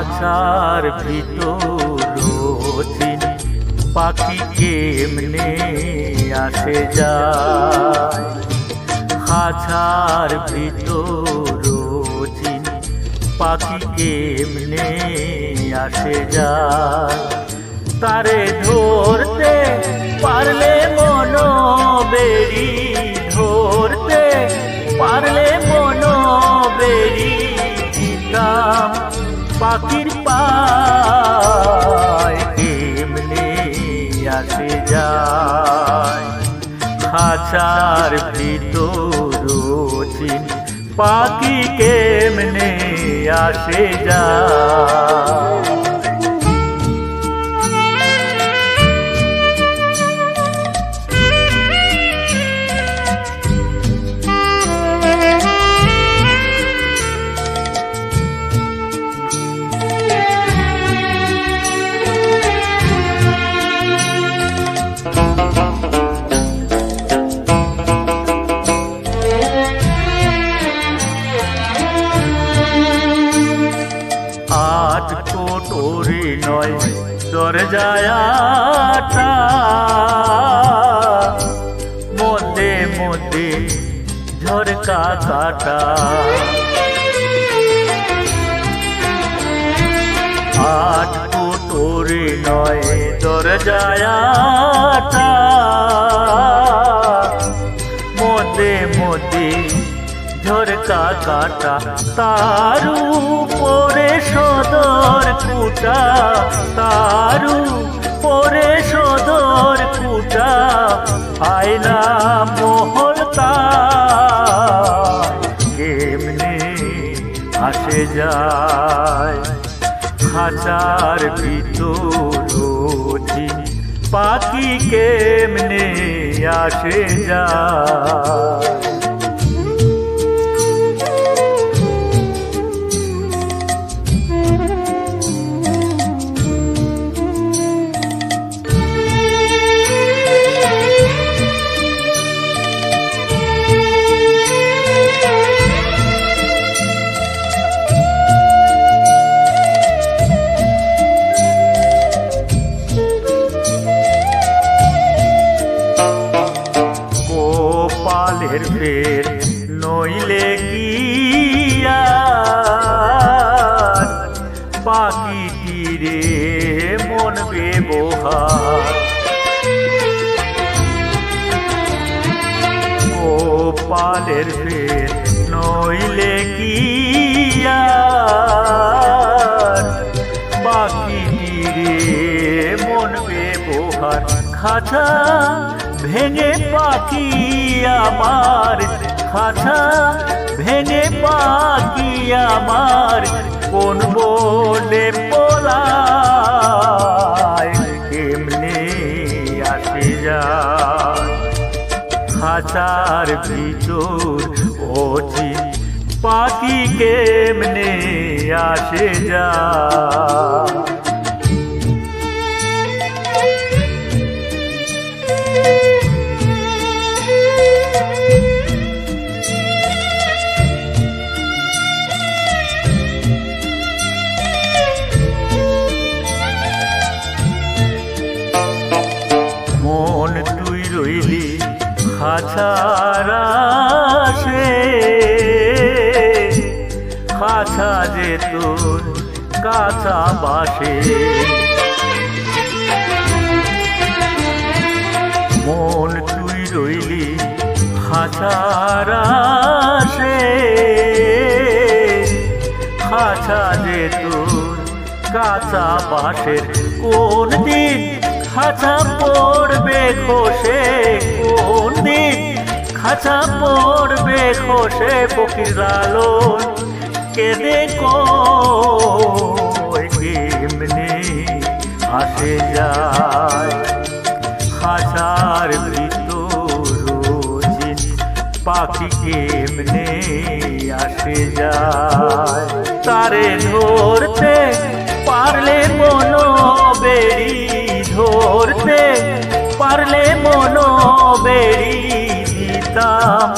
ভিতর রোজিন পাখি কেমনে আসে যায়। খাঁচার ভিতর পাখি কেমনে আসে যায়। তারে ধরতে পারলে মন বেরি ধরতে পারলে পাখির পায় আসে যায়। খাঁচার ভিতর পাখি কেমনে আসে যায়। নয় দরজায়াটা মধ্যে মধ্যে ঝরকা কাটা। আট কোটরি নয় দরজায়াটা কাটা তারু পরে সদর কুটা, তারু পরে সদর কুটা, আয়না মহলতা কেমনে আসে যায় খাঁচার ভিতর পাখি, কেমনে আসে যায়? গোপালের ফের, নইলে গিয়া পাখি তীরে মন ব্যবহার। গোপালের ফের, নইলে গিয়া পাখি তীরে মন ব্যবহার, খাঁচা ভেঙে পাখি আমার খাঁচা, ভেঙে পাখি আমার কোন বলে পোলায়? কেমনে আসে যায়? খাঁচার ভিতর ওঠি পাখি কেমনে আসে যায়? খাঁচারা সে খাঁচা যে তোর কাঁচা বাসে মন তুই রইলি খাঁচারা সে খাঁচা যে তোর কাঁচা বাঁশের কোন দিন খাঁচা পড়বে পড়বে খসে ফকির লালন কেঁদে কই কেমনে আসে যায়। খাঁচার ভিতর রোজিন পাখি কেমনে আসে যায়? তারে ধরতে পারলে মন বেরি ধরতে পারলে মন বেরি দিতাম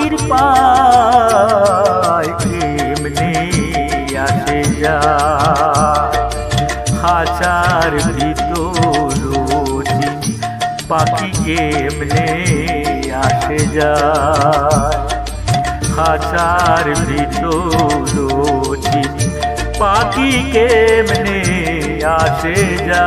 পাখির পায় এমনি আসে যা। খাঁচার ভিতর পাখি এমনি আসে যা। খাঁচার ভিতর পাখি কেমনে আসে যা।